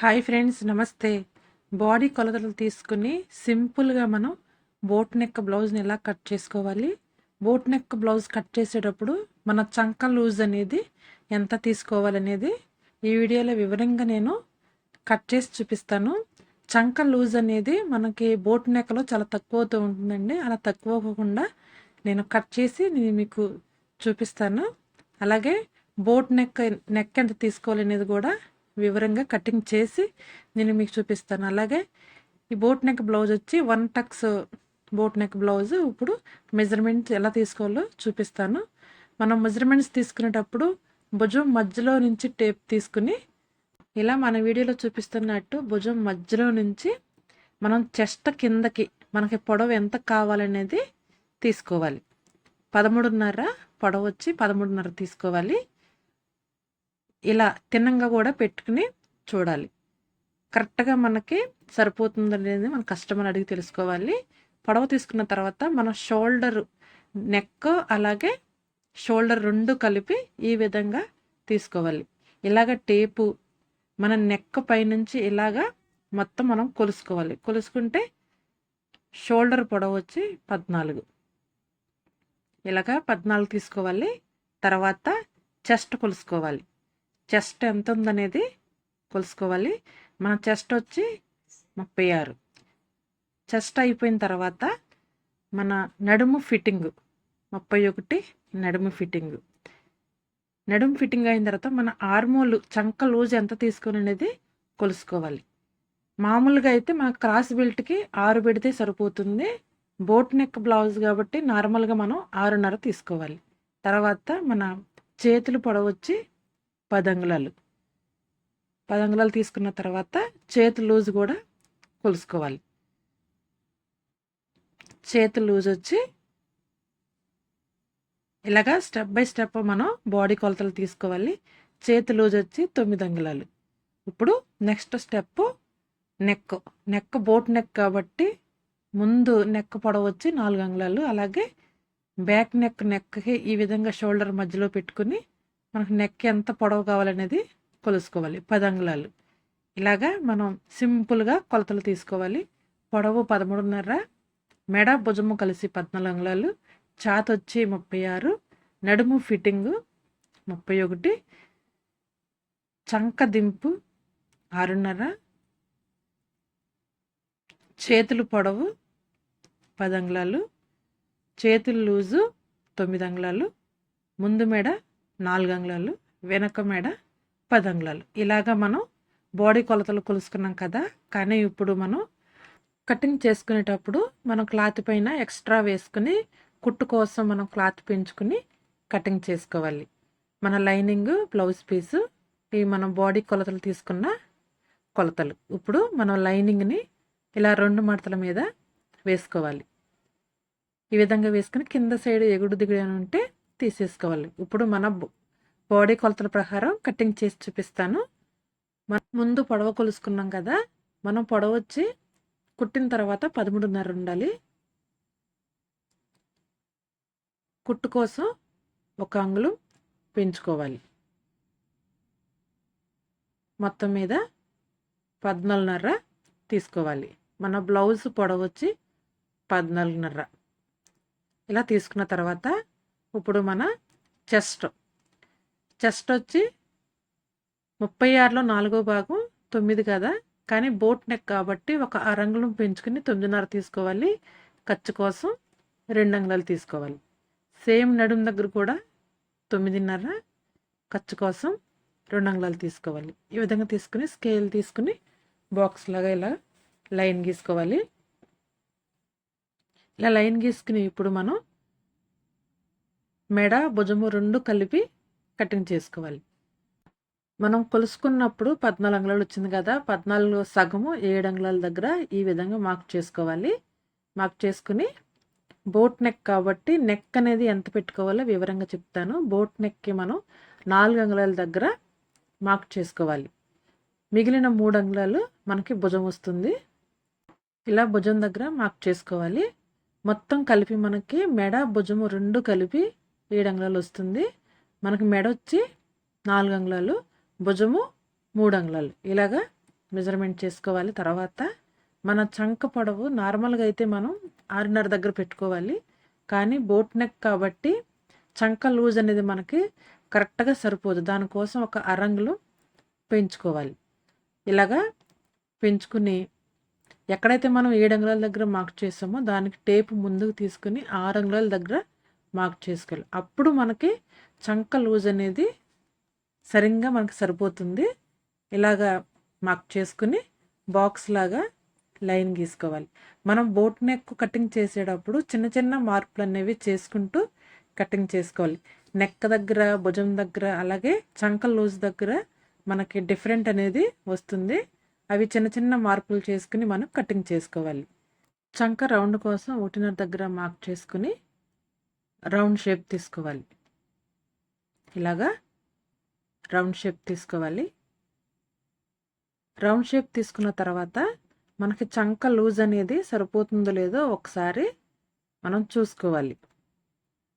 Hi friends నమస్తే. Body కొలతలు తీసుకుని సింపుల్గా మనం బోట్ నెక్ బ్లౌజ్ని ఎలా కట్ చేసుకోవాలి? బోట్ నెక్ బ్లౌజ్ కట్ చేసేటప్పుడు మన చంక లూజ్ అనేది ఎంత తీసుకోవాలనేది ఈ వీడియోలో వివరంగా నేను కట్ చేసి చూపిస్తాను. చంక లూజ్ అనేది మనకి బోట్ నెక్లో చాలా తక్కువతో ఉంటుందండి. అలా తక్కువ అవ్వకుండా నేను కట్ చేసి నేను మీకు చూపిస్తాను. అలాగే బోట్ నెక్ నెక్ ఎంత తీసుకోవాలనేది కూడా వివరంగా కటింగ్ చేసి నేను మీకు చూపిస్తాను. అలాగే ఈ బోట్ నెక్ బ్లౌజ్ వచ్చి one tucks boat neck blouse ఇప్పుడు మెజర్మెంట్స్ ఎలా తీసుకోవాలో చూపిస్తాను. మనం మెజర్మెంట్స్ తీసుకునేటప్పుడు భుజం మధ్యలో నుంచి టేప్ తీసుకుని ఇలా మన వీడియోలో చూపిస్తున్నట్టు భుజం మధ్యలో నుంచి మనం చెస్ట్ కిందకి మనకి పొడవు ఎంత కావాలనేది తీసుకోవాలి. పదమూడున్నర పొడవు వచ్చి పదమూడున్నర తీసుకోవాలి. ఇలా తిన్నంగా కూడా పెట్టుకుని చూడాలి. కరెక్ట్గా మనకి సరిపోతుంది అనేది మన కస్టమర్ అడిగి తెలుసుకోవాలి. పొడవ తీసుకున్న తర్వాత మన షోల్డర్ నెక్ అలాగే షోల్డర్ రెండు కలిపి ఈ విధంగా తీసుకోవాలి. ఇలాగ టేపు మన నెక్ పైనుంచి ఇలాగా మొత్తం మనం కొలుసుకోవాలి. కొలుసుకుంటే షోల్డర్ పొడవు వచ్చి పద్నాలుగు. ఇలాగా పద్నాలుగు తీసుకోవాలి. తర్వాత చెస్ట్ కొలుసుకోవాలి. చెస్ట్ ఎంత ఉందనేది కొలుసుకోవాలి. మన చెస్ట్ వచ్చి ముప్పై ఆరు. చెస్ట్ అయిపోయిన తర్వాత మన నడుము ఫిట్టింగ్ ముప్పై ఒకటి నడుము ఫిట్టింగ్. నడుము ఫిట్టింగ్ అయిన తర్వాత మన ఆర్మోలు చంక లూజ్ ఎంత తీసుకుని అనేది కొలుసుకోవాలి. మామూలుగా అయితే మన క్రాస్ బెల్ట్కి ఆరు పెడితే సరిపోతుంది. బోట్ నెక్ బ్లౌజ్ కాబట్టి నార్మల్గా మనం ఆరున్నర తీసుకోవాలి. తర్వాత మన చేతులు పొడవచ్చి పదంగులాలు పదంగులాలు తీసుకున్న తర్వాత చేతి లూజ్ కూడా కొలుసుకోవాలి. చేతి లూజ్ వచ్చి ఇలాగా స్టెప్ బై స్టెప్ మనం బాడీ కొలతలు తీసుకోవాలి. చేతి లూజ్ వచ్చి తొమ్మిది అంగుళాలు. ఇప్పుడు next step neck. Neck boat neck కాబట్టి ముందు నెక్ పొడవు వచ్చి నాలుగు అంగుళాలు. అలాగే బ్యాక్ నెక్ నెక్కి ఈ విధంగా షోల్డర్ మధ్యలో పెట్టుకుని మనకు నెక్ ఎంత పొడవు కావాలనేది కొలుసుకోవాలి పది అంగుళాలు. ఇలాగా మనం సింపుల్గా కొలతలు తీసుకోవాలి. పొడవు పదమూడున్నర మెడ భుజము కలిసి పద్నాలుగు అంగుళాలు చాత వచ్చి ముప్పై ఆరు నడుము ఫిట్టింగు ముప్పై ఒకటి చంక దింపు ఆరున్నర చేతులు పొడవు పది అంగుళాలు చేతులు లూజు తొమ్మిది అంగుళాలు ముందు మెడ నాలుగు అంగుళాలు వెనక మెడ పది అంగుళాలు ఇలాగా మనం బాడీ కొలతలు కొలుసుకున్నాం కదా కానీ ఇప్పుడు మనం కటింగ్ చేసుకునేటప్పుడు మనం క్లాత్ పైన ఎక్స్ట్రా వేసుకుని కుట్టు కోసం మనం క్లాత్ పెంచుకుని కటింగ్ చేసుకోవాలి. మన లైనింగ్ బ్లౌజ్ పీసు ఇవి మనం బాడీ కొలతలు తీసుకున్న కొలతలు. ఇప్పుడు మనం లైనింగ్ని ఇలా రెండు మడతల మీద వేసుకోవాలి. ఈ విధంగా వేసుకుని కింద సైడ్ ఎగుడు దిగుడు అని ఉంటే తీసేసుకోవాలి. ఇప్పుడు మన బాడీ కొలతల ప్రకారం కటింగ్ చేసి చూపిస్తాను. మనం ముందు పొడవ కొలుసుకున్నాం కదా మనం పొడవ వచ్చి కుట్టిన తర్వాత పదమూడున్నర ఉండాలి. కుట్టు కోసం ఒక అంగుళం పెంచుకోవాలి. మొత్తం మీద పద్నాలుగున్నర తీసుకోవాలి. మన బ్లౌజ్ పొడవు వచ్చి పద్నాలుగున్నర. ఇలా తీసుకున్న తర్వాత ఇప్పుడు మన చెస్ట్. చెస్ట్ వచ్చి ముప్పై ఆరులో నాలుగో భాగం తొమ్మిది కదా? కానీ బోట్ నెక్ కాబట్టి ఒక అరంగుళం పెంచుకుని తొమ్మిదిన్నర తీసుకోవాలి. ఖర్చు కోసం రెండు అంగుళాలు తీసుకోవాలి. సేమ్ నడుము దగ్గర కూడా తొమ్మిదిన్నర ఖర్చు కోసం రెండు అంగుళాలు తీసుకోవాలి. ఈ విధంగా తీసుకుని స్కేల్ తీసుకుని బాక్స్ లాగా ఇలా లైన్ గీసుకోవాలి. ఇలా లైన్ గీసుకుని ఇప్పుడు మనం మెడ భుజము రెండు కలిపి కటింగ్ చేసుకోవాలి. మనం కొలుసుకున్నప్పుడు పద్నాలుగు అంగుళాలు వచ్చింది కదా పద్నాలుగు సగము ఏడు అంగుళాల దగ్గర ఈ విధంగా మార్క్ చేసుకోవాలి. మార్క్ చేసుకుని బోట్ నెక్ కాబట్టి నెక్ అనేది ఎంత పెట్టుకోవాలో వివరంగా చెప్తాను. బోట్ నెక్కి మనం నాలుగు అంగుళాల దగ్గర మార్క్ చేసుకోవాలి. మిగిలిన మూడు అంగుళాలు మనకి భుజం వస్తుంది. ఇలా భుజం దగ్గర మార్క్ చేసుకోవాలి. మొత్తం కలిపి మనకి మెడ భుజము రెండు కలిపి ఏడు అంగుళాలు వస్తుంది. మనకు మెడ వచ్చి నాలుగు అంగుళాలు భుజము మూడు అంగుళాలు. ఇలాగా మెజర్మెంట్ చేసుకోవాలి. తర్వాత మన చంక పొడవు నార్మల్గా అయితే మనం ఆరున్నర దగ్గర పెట్టుకోవాలి. కానీ బోట్ నెక్ కాబట్టి చంక లూజ్ అనేది మనకి కరెక్ట్గా సరిపోదు. దానికోసం ఒక అరంగులు పెంచుకోవాలి. ఇలాగా పెంచుకుని ఎక్కడైతే మనం ఏడు అంగుళాల దగ్గర మార్క్ చేసామో దానికి టేప్ ముందుకు తీసుకుని ఆరు అంగుళాల దగ్గర మార్క్ చేసుకోవాలి. అప్పుడు మనకి చంక లూజ్ అనేది సరిగ్గా మనకి సరిపోతుంది. ఇలాగా మార్క్ చేసుకుని బాక్స్ లాగా లైన్ గీసుకోవాలి. మనం బోట్ నెక్ కటింగ్ చేసేటప్పుడు చిన్న చిన్న మార్పులు అనేవి చేసుకుంటూ కటింగ్ చేసుకోవాలి. నెక్ దగ్గర భుజం దగ్గర అలాగే చంక లూజ్ దగ్గర మనకి డిఫరెంట్ అనేది వస్తుంది. అవి చిన్న చిన్న మార్పులు చేసుకుని మనం కటింగ్ చేసుకోవాలి. చంక రౌండ్ కోసం ఒకటిన్నర దగ్గర మార్క్ చేసుకుని రౌండ్ షేప్ తీసుకోవాలి. ఇలాగా రౌండ్ షేప్ తీసుకోవాలి. రౌండ్ షేప్ తీసుకున్న తర్వాత మనకి చంక లూజ్ అనేది సరిపోతుందో లేదో ఒకసారి మనం చూసుకోవాలి.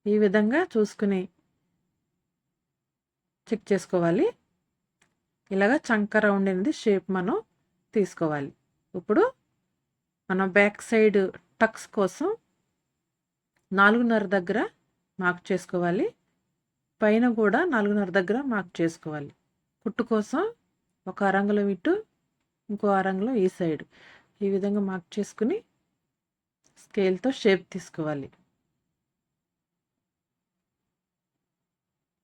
ఈ విధంగా చూసుకుని చెక్ చేసుకోవాలి. ఇలాగ చంక రౌండ్ అనేది షేప్ మనం తీసుకోవాలి. ఇప్పుడు మనం బ్యాక్ సైడ్ టక్స్ కోసం నాలుగున్నర దగ్గర మార్క్ చేసుకోవాలి. పైన కూడా నాలుగున్నర దగ్గర మార్క్ చేసుకోవాలి. కుట్టు కోసం ఒక అరంగులం ఇటు ఇంకో అరంగులం ఈ సైడ్ ఈ విధంగా మార్క్ చేసుకుని స్కేల్తో షేప్ తీసుకోవాలి.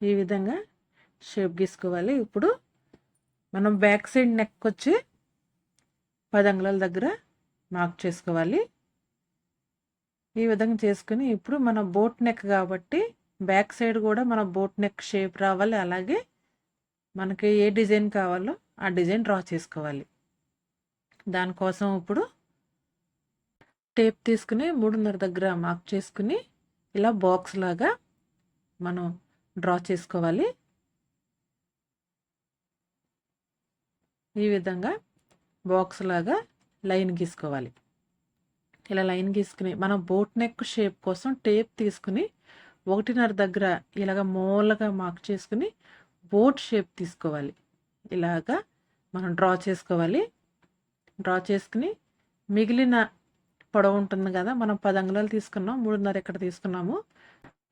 ఈ విధంగా షేప్ గీసుకోవాలి. ఇప్పుడు మనం బ్యాక్ సైడ్ నెక్ వచ్చి పది అంగుళాల దగ్గర మార్క్ చేసుకోవాలి. ఈ విధంగా చేసుకుని ఇప్పుడు మన బోట్ నెక్ కాబట్టి బ్యాక్ సైడ్ కూడా మన బోట్ నెక్ షేప్ రావాలి. అలాగే మనకి ఏ డిజైన్ కావాలో ఆ డిజైన్ డ్రా చేసుకోవాలి. దానికోసం ఇప్పుడు టేప్ తీసుకుని మూడున్నర దగ్గర మార్క్ చేసుకుని ఇలా బాక్స్ లాగా మనం డ్రా చేసుకోవాలి. ఈ విధంగా బాక్స్ లాగా లైన్ గీసుకోవాలి. ఇలా లైన్ గీసుకుని మనం బోట్ నెక్ షేప్ కోసం టేప్ తీసుకుని ఒకటిన్నర దగ్గర ఇలాగ మూలగా మార్క్ చేసుకుని బోట్ షేప్ తీసుకోవాలి. ఇలాగా మనం డ్రా చేసుకోవాలి. డ్రా చేసుకుని మిగిలిన పొడవు ఉంటుంది కదా మనం పది అంగుళాలు తీసుకున్నాం మూడున్నర ఎక్కడ తీసుకున్నాము.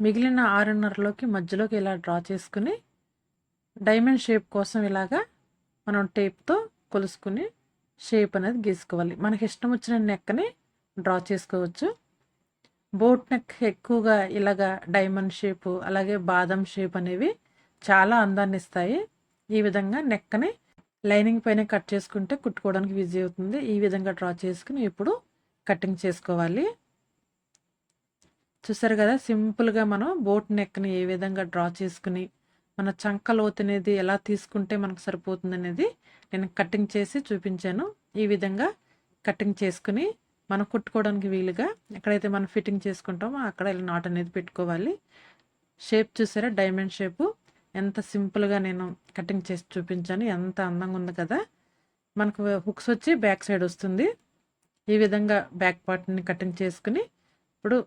మిగిలిన ఆరున్నరలోకి మధ్యలోకి ఇలా డ్రా చేసుకుని డైమండ్ షేప్ కోసం ఇలాగా మనం టేప్తో కొలుసుకుని షేప్ అనేది గీసుకోవాలి. మనకి ఇష్టం వచ్చిన నెక్కని డ్రా చేసుకోవచ్చు. బోట్ నెక్ ఎక్కువగా ఇలాగ డైమండ్ షేపు అలాగే బాదం షేప్ అనేవి చాలా అందాన్ని ఇస్తాయి. ఈ విధంగా నెక్కని లైనింగ్ పైన కట్ చేసుకుంటే కుట్టుకోవడానికి ఈజీ అవుతుంది. ఈ విధంగా డ్రా చేసుకుని ఇప్పుడు కటింగ్ చేసుకోవాలి. చూసారు కదా సింపుల్గా మనం బోట్ నెక్ని ఏ విధంగా డ్రా చేసుకుని మన చంక లోతు అనేది ఎలా తీసుకుంటే మనకు సరిపోతుంది అనేది నేను కటింగ్ చేసి చూపించాను. ఈ విధంగా కటింగ్ చేసుకుని మనం కుట్టుకోవడానికి వీలుగా ఎక్కడైతే మనం ఫిట్టింగ్ చేసుకుంటామో అక్కడ ఇలా నాట్ అనేది పెట్టుకోవాలి. షేప్ చూసారా? Diamond shape. ఎంత సింపుల్గా నేను కటింగ్ చేసి చూపించాను. ఎంత అందంగా ఉంది కదా. మనకు హుక్స్ వచ్చి బ్యాక్ సైడ్ వస్తుంది. ఈ విధంగా బ్యాక్ పార్ట్ని కటింగ్ చేసుకుని ఇప్పుడు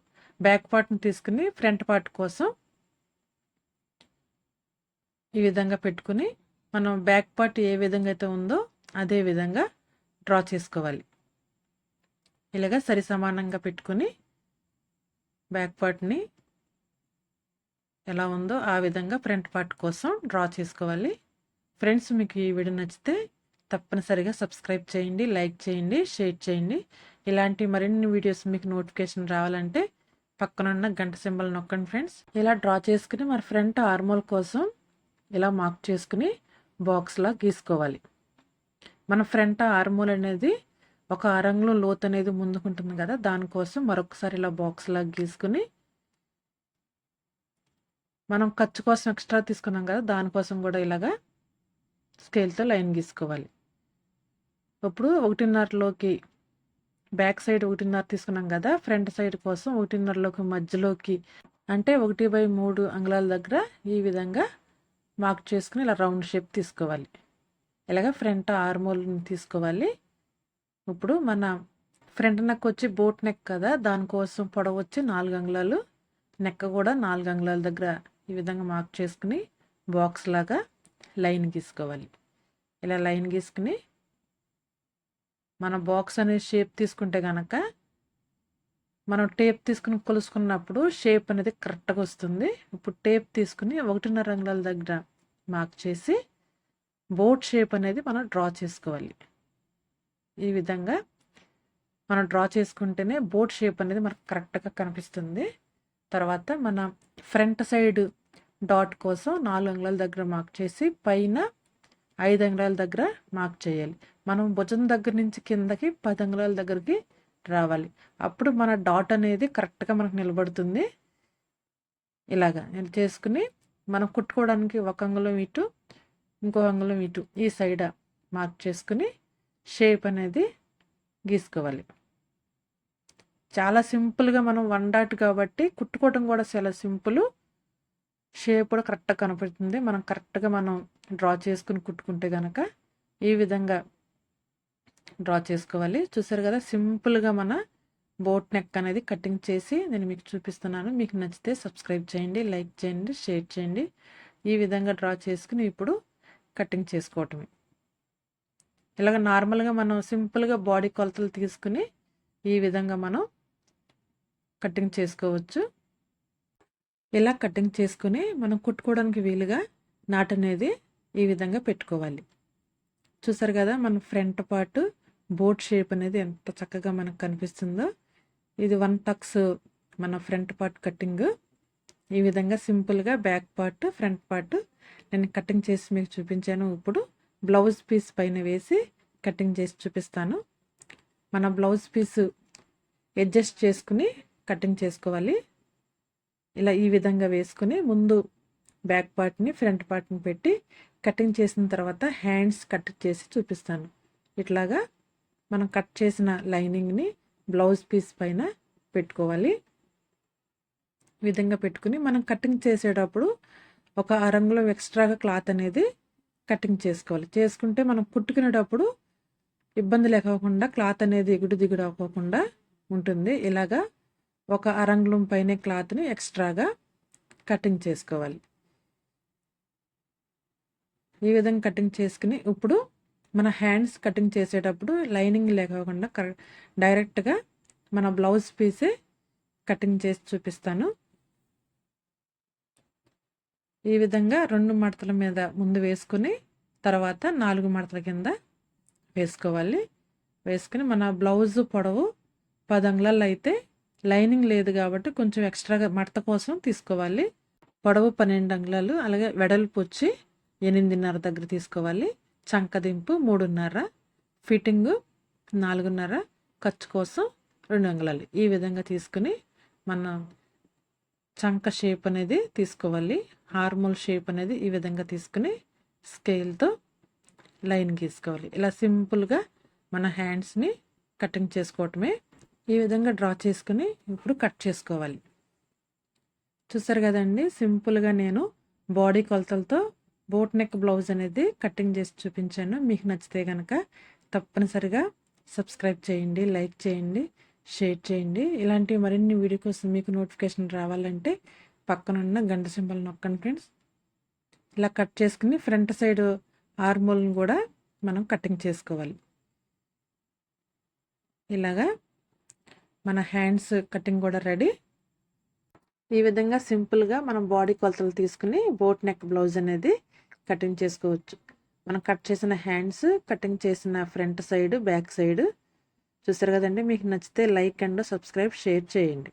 బ్యాక్ పార్ట్ని తీసుకుని ఫ్రంట్ పార్ట్ కోసం ఈ విధంగా పెట్టుకుని మనం బ్యాక్ పార్ట్ ఏ విధంగా అయితే ఉందో అదే విధంగా డ్రా చేసుకోవాలి. ఇలాగ సరి సమానంగా పెట్టుకుని బ్యాక్ పార్ట్ని ఎలా ఉందో ఆ విధంగా ఫ్రంట్ పార్ట్ కోసం డ్రా చేసుకోవాలి. ఫ్రెండ్స్ మీకు ఈ వీడియో నచ్చితే తప్పనిసరిగా సబ్స్క్రైబ్ చేయండి లైక్ చేయండి షేర్ చేయండి. ఇలాంటి మరిన్ని వీడియోస్ మీకు నోటిఫికేషన్ రావాలంటే పక్కనున్న గంట సింబల్ నొక్కండి ఫ్రెండ్స్. ఇలా డ్రా చేసుకుని మరి ఫ్రంట్ ఆర్మోల్ కోసం ఇలా మార్క్ చేసుకుని బాక్స్లా గీసుకోవాలి. మన ఫ్రంట్ ఆర్మోల్ అనేది ఒక అరంగులో లోతు అనేది ముందుకుంటుంది కదా దానికోసం మరొకసారి ఇలా బాక్స్లా గీసుకుని మనం ఖర్చు కోసం ఎక్స్ట్రా తీసుకున్నాం కదా దానికోసం కూడా ఇలాగా స్కేల్తో లైన్ గీసుకోవాలి. ఇప్పుడు ఒకటిన్నరలోకి బ్యాక్ సైడ్ ఒకటిన్నర తీసుకున్నాం కదా ఫ్రంట్ సైడ్ కోసం ఒకటిన్నరలోకి మధ్యలోకి అంటే ఒకటి బై మూడు అంగుళాల దగ్గర ఈ విధంగా మార్క్ చేసుకుని ఇలా రౌండ్ షేప్ తీసుకోవాలి. ఇలాగ ఫ్రంట్ ఆర్మోల్ని తీసుకోవాలి. ఇప్పుడు మన ఫ్రంట్ నెక్ వచ్చి బోట్ నెక్ కదా దానికోసం పొడవు వచ్చి నాలుగు అంగుళాలు నెక్ కూడా నాలుగు అంగుళాల దగ్గర ఈ విధంగా మార్క్ చేసుకుని బాక్స్ లాగా లైన్ గీసుకోవాలి. ఇలా లైన్ గీసుకుని మన బాక్స్ అనే షేప్ తీసుకుంటే కనుక మనం టేప్ తీసుకుని కొలుసుకున్నప్పుడు షేప్ అనేది కరెక్ట్గా వస్తుంది. ఇప్పుడు టేప్ తీసుకుని ఒకటిన్నర అంగుళాల దగ్గర మార్క్ చేసి బోట్ షేప్ అనేది మనం డ్రా చేసుకోవాలి. ఈ విధంగా మనం డ్రా చేసుకుంటేనే బోట్ షేప్ అనేది మనకు కరెక్ట్గా కనిపిస్తుంది. తర్వాత మన ఫ్రంట్ సైడ్ డాట్ కోసం నాలుగు అంగుళాల దగ్గర మార్క్ చేసి పైన ఐదు అంగుళాల దగ్గర మార్క్ చేయాలి. మనం భుజం దగ్గర నుంచి కిందకి పది అంగుళాల దగ్గరికి రావాలి. అప్పుడు మన డాట్ అనేది కరెక్ట్గా మనకు నిలబడుతుంది. ఇలాగా నేను చేసుకుని మనం కుట్టుకోవడానికి ఒక అంగుళం ఇటు ఇంకో అంగుళం ఇటు ఈ సైడ్ మార్క్ చేసుకుని షేప్ అనేది గీసుకోవాలి. చాలా సింపుల్గా మనం వన్ డాట్ కాబట్టి కుట్టుకోవటం కూడా చాలా సింపుల్. షేప్ కూడా కరెక్ట్గా కనపడుతుంది. మనం కరెక్ట్గా మనం డ్రా చేసుకుని కుట్టుకుంటే కనుక ఈ విధంగా డ్రా చేసుకోవాలి. చూసారు కదా సింపుల్గా మన బోట్ నెక్ అనేది కటింగ్ చేసి నేను మీకు చూపిస్తున్నాను. మీకు నచ్చితే సబ్స్క్రైబ్ చేయండి లైక్ చేయండి షేర్ చేయండి. ఈ విధంగా డ్రా చేసుకుని ఇప్పుడు కటింగ్ చేసుకోవటమే. ఇలాగ నార్మల్గా మనం సింపుల్గా బాడీ కొలతలు తీసుకుని ఈ విధంగా మనం కటింగ్ చేసుకోవచ్చు. ఇలా కటింగ్ చేసుకుని మనం కుట్టుకోవడానికి వీలుగా నాట్ అనేది ఈ విధంగా పెట్టుకోవాలి. చూసారు కదా మన ఫ్రంట్ పార్ట్ బోట్ షేప్ అనేది ఎంత చక్కగా మనకు కనిపిస్తుందో. ఇది వన్ టక్స్ మన ఫ్రంట్ పార్ట్ కటింగ్. ఈ విధంగా సింపుల్గా బ్యాక్ పార్ట్ ఫ్రంట్ పార్ట్ నేను కటింగ్ చేసి మీకు చూపించాను ఇప్పుడు. బ్లౌజ్ పీస్ పైన వేసి కటింగ్ చేసి చూపిస్తాను. మన బ్లౌజ్ పీస్ అడ్జస్ట్ చేసుకుని కటింగ్ చేసుకోవాలి. ఇలా ఈ విధంగా వేసుకుని ముందు బ్యాక్ పార్ట్ని ఫ్రంట్ పార్ట్ని పెట్టి కటింగ్ చేసిన తర్వాత హ్యాండ్స్ కట్ చేసి చూపిస్తాను. ఇట్లాగా మనం కట్ చేసిన లైనింగ్ని బ్లౌజ్ పీస్ పైన పెట్టుకోవాలి. విధంగా పెట్టుకుని మనం కటింగ్ చేసేటప్పుడు ఒక అరంగులో ఎక్స్ట్రాగా క్లాత్ అనేది కటింగ్ చేసుకోవాలి. చేసుకుంటే మనం కుట్టుకునేటప్పుడు ఇబ్బంది లేకోకుండా క్లాత్ అనేది ఎగుడు దిగుడు అవ్వకుండా ఉంటుంది. ఇలాగా ఒక అరంగుళం పైన క్లాత్ని ఎక్స్ట్రాగా కటింగ్ చేసుకోవాలి. ఈ విధంగా కటింగ్ చేసుకుని ఇప్పుడు మన హ్యాండ్స్ కటింగ్ చేసేటప్పుడు లైనింగ్ లేకోకుండా డైరెక్ట్గా మన బ్లౌజ్ పీసే కటింగ్ చేసి చూపిస్తాను. ఈ విధంగా రెండు మడతల మీద ముందు వేసుకుని తర్వాత నాలుగు మడతల కింద వేసుకోవాలి. వేసుకుని మన బ్లౌజ్ పొడవు పదంగుళాలు అయితే లైనింగ్ లేదు కాబట్టి కొంచెం ఎక్స్ట్రాగా మడత కోసం తీసుకోవాలి. పొడవు పన్నెండు అంగుళాలు అలాగే వెడల్పు వచ్చి ఎనిమిదిన్నర దగ్గర తీసుకోవాలి. చంకదింపు మూడున్నర ఫిట్టింగ్ నాలుగున్నర ఖర్చు కోసం రెండు అంగుళాలు. ఈ విధంగా తీసుకుని మన చంక షేప్ అనేది తీసుకోవాలి. హార్మోల్ షేప్ అనేది ఈ విధంగా తీసుకుని స్కేల్తో లైన్ గీసుకోవాలి. ఇలా సింపుల్గా మన హ్యాండ్స్ని కటింగ్ చేసుకోవటమే. ఈ విధంగా డ్రా చేసుకుని ఇప్పుడు కట్ చేసుకోవాలి. చూసారు కదండి? సింపుల్గా నేను బాడీ కొలతలతో బోట్ నెక్ బ్లౌజ్ అనేది కటింగ్ చేసి చూపించాను. మీకు నచ్చితే కనుక తప్పనిసరిగా సబ్స్క్రైబ్ చేయండి లైక్ చేయండి. షేర్ చేయండి. ఇలాంటి మరిన్ని వీడియో కోసం మీకు నోటిఫికేషన్ రావాలంటే పక్కనున్న గంట సింబల్ నొక్కండి ఫ్రెండ్స్. ఇలా కట్ చేసుకుని ఫ్రంట్ సైడ్ ఆర్మోల్ని కూడా మనం కటింగ్ చేసుకోవాలి. ఇలాగా మన హ్యాండ్స్ కటింగ్ కూడా రెడీ. ఈ విధంగా సింపుల్గా మనం బాడీ కొలతలు తీసుకుని బోట్ నెక్ బ్లౌజ్ అనేది కటింగ్ చేసుకోవచ్చు. మనం కట్ చేసిన హ్యాండ్స్ కటింగ్ చేసిన ఫ్రంట్ సైడ్ బ్యాక్ సైడ్ చూసారు కదండి? మీకు నచ్చితే లైక్ అండ్ సబ్స్క్రైబ్ షేర్ చేయండి.